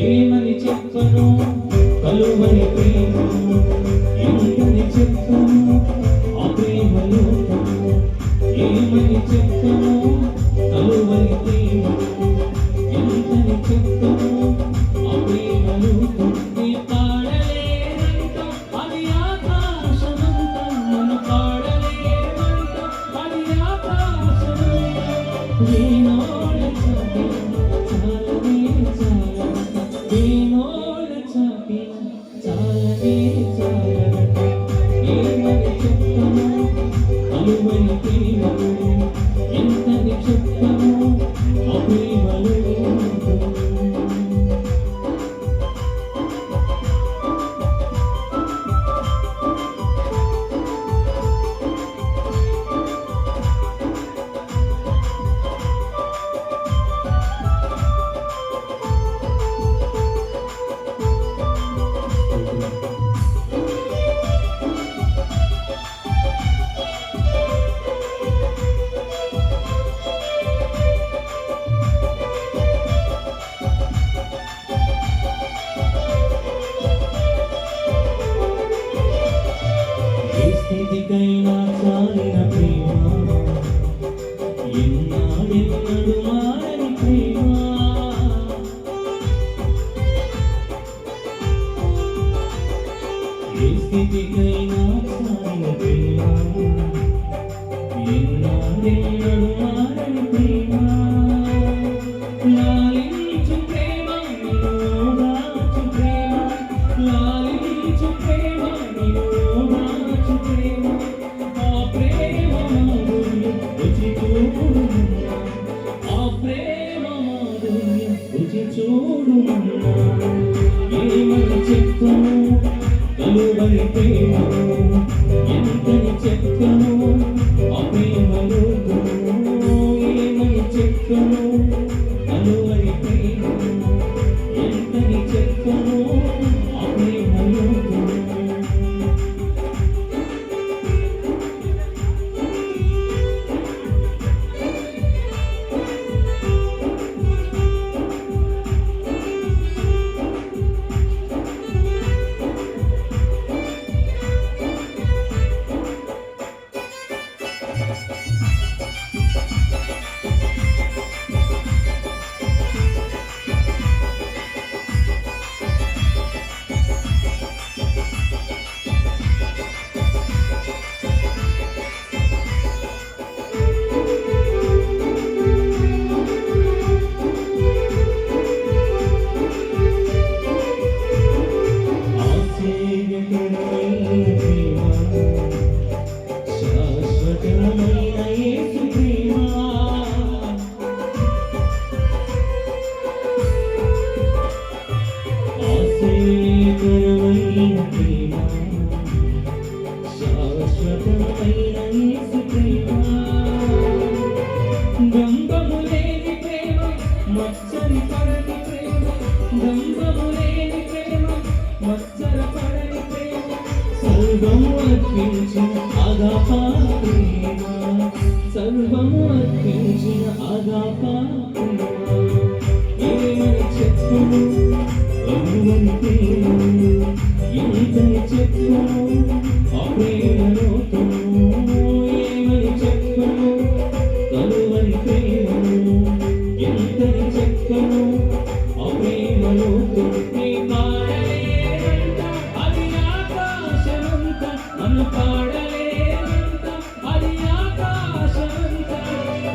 ఏమని చెప్పను కలువని ప్రేమ ఏమని చెప్పను ఆ ప్రేమలో ఏమని చెప్పను కలువని ప్రేమ ఎంతని చెప్పను many demons. ఏదికైనా చాలిన ప్రేమ. ఎన్నాడెన్నడు మారని ప్రేమ. ఏ స్థితికైనా చాలిన ప్రేమ. ఎన్నాడెన్నడు Thank. సర్వము అర్పించిన ఆదాపా ప్రేమ సర్వము అర్పించిన ఆదాపా